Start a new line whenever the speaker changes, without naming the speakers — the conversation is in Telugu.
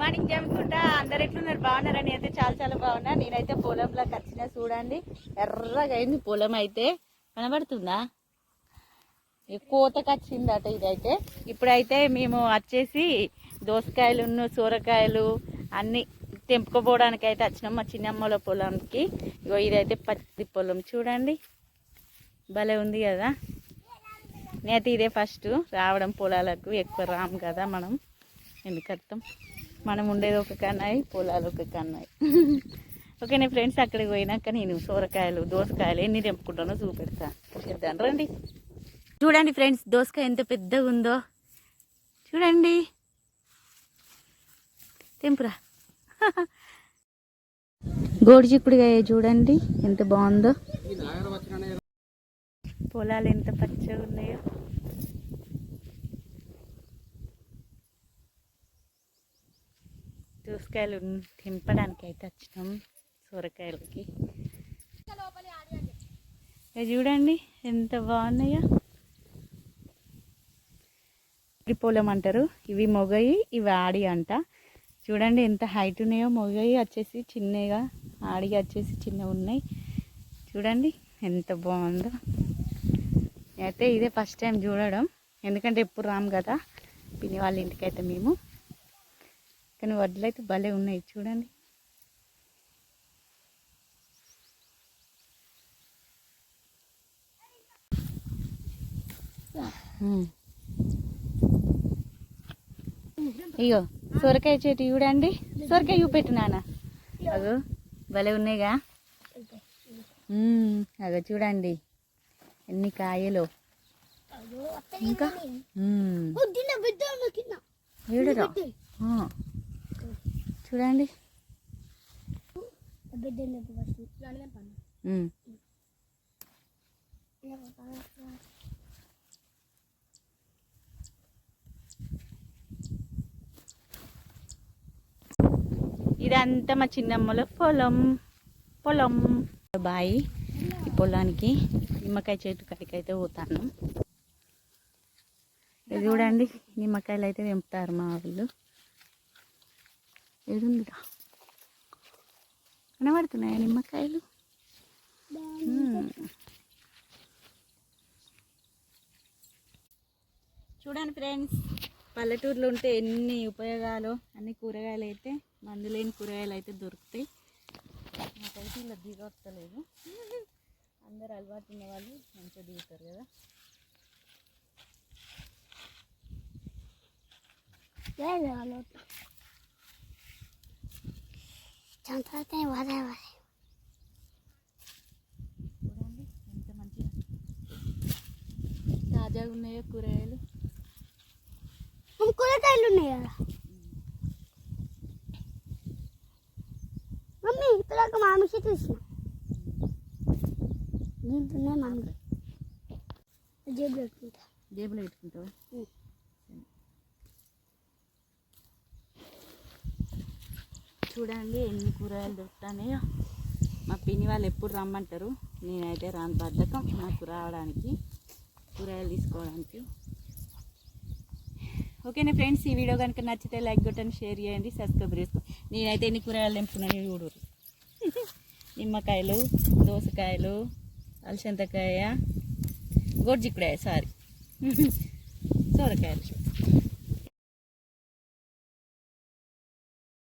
మార్నింగ్ జమ్ముకుంటా అందరు ఎట్లున్నారు? బాగున్నారని అయితే చాలా చాలా బాగున్నా. నేనైతే పొలంలోకి వచ్చిన చూడండి. ఎర్రగా అయింది పొలం అయితే. కనబడుతుందా? ఈ కోతకు వచ్చిందట ఇదైతే. ఇప్పుడైతే మేము వచ్చేసి దోసకాయలు సూరకాయలు అన్నీ తెంపుకోపోవడానికి అయితే వచ్చినాం మా చిన్నమ్మల పొలంకి. ఇగో ఇదైతే పత్తి పొలం. చూడండి. భలే ఉంది కదా. నేత ఇదే ఫస్ట్. రావడం పొలాలకు ఎక్కువ రాము కదా మనం. ఎందుకర్థం? మనం ఉండేది ఒక కన్నాయి పొలాలు ఒక కన్నాయి. ఓకేనే ఫ్రెండ్స్ అక్కడికి పోయినాక నేను సోరకాయలు దోసకాయలు ఎన్ని తెంపుకుంటానో చూపెడతా. చేద్దాం రండి. చూడండి ఫ్రెండ్స్ దోసకాయ ఎంత పెద్దగా ఉందో. చూడండి. తెంపురా. గోడి చిక్కుడుకాయ చూడండి ఎంత బాగుందో. పొలాలు ఎంత పచ్చగా ఉన్నాయో. దోసకాయలు తినపడానికి అయితే వచ్చినాం సొరకాయలకి. చూడండి ఎంత బాగున్నాయో. పొలం అంటారు. ఇవి మొగయి ఇవి ఆడి అంట. చూడండి ఎంత హైట్ ఉన్నాయో. మొగయి వచ్చేసి చిన్నగా ఆడి వచ్చేసి చిన్న ఉన్నాయి. చూడండి ఎంత బాగుందో. అయితే ఇదే ఫస్ట్ టైం చూడడం. ఎందుకంటే ఎప్పుడు రాము కదా. పిన్ని వాళ్ళ ఇంటికైతే మేము. కానీ వడ్లు అయితే భలే ఉన్నాయి చూడండి. ఉమ్. ఇగో సొరకాయ చెట్టు చూడండి. సొరకాయ చూపెట్టు నాన్న. అగో భలే ఉన్నాయిగా. ఉమ్, అగో చూడండి. ఎన్ని కాయలు. ఇంకా? ఉమ్. ఏడురా. చూడండి. ఇదంతా మా చిన్నమ్మల పొలం. పొలం. బాయి ఈ పొలానికి నిమ్మకాయ చెట్టు కడికైతే పోతాను. ఇది చూడండి నిమ్మకాయలు అయితే తెంపుతారు మా వాళ్ళు. ఏడుందిరా కనబడుతున్నాయా నిమ్మకాయలు? మ్మ్. చూడండి ఫ్రెండ్స్ పల్లెటూరులో ఉంటే ఎన్ని ఉపయోగాలు అన్ని కూరగాయలు అయితే మందు లేని కూరగాయలు అయితే దొరుకుతాయి. నాకైతే ఇలా దిగొస్తలేదు అందరు అలవాటు ఉన్న వాళ్ళు మంచిగా దిగుతారు కదా. చూడండి ఎంత మంచిగా తాజాగా ఉన్నాయో కూరగాయలు
కూరగాయలు ఉన్నాయి కదా మమ్మీ ఇప్పుడు ఒక మామిడి చెట్టు చూసిన దీంట్లోనే మామిడి జేబు పెట్టుకుంటా
జేబులో పెట్టుకుంటావా చూడండి ఎన్ని కూరగాయలు దొరుకుతున్నాయో. మా పిన్ని వాళ్ళు ఎప్పుడు రమ్మంటారు. నేనైతే రాని బద్ధకం నాకు రావడానికి కూరగాయలు తీసుకోవడానికి. ఓకేనా ఫ్రెండ్స్ ఈ వీడియో కనుక నచ్చితే లైక్ కొట్టండి షేర్ చేయండి సబ్స్క్రైబ్ చేసుకోండి. నేనైతే ఎన్ని కూరగాయలు తెంపుకున్నాను చూడరు. నిమ్మకాయలు దోసకాయలు అలసంతకాయ గోడ్జిక్కుడాయ సారీ. సోరకాయలు.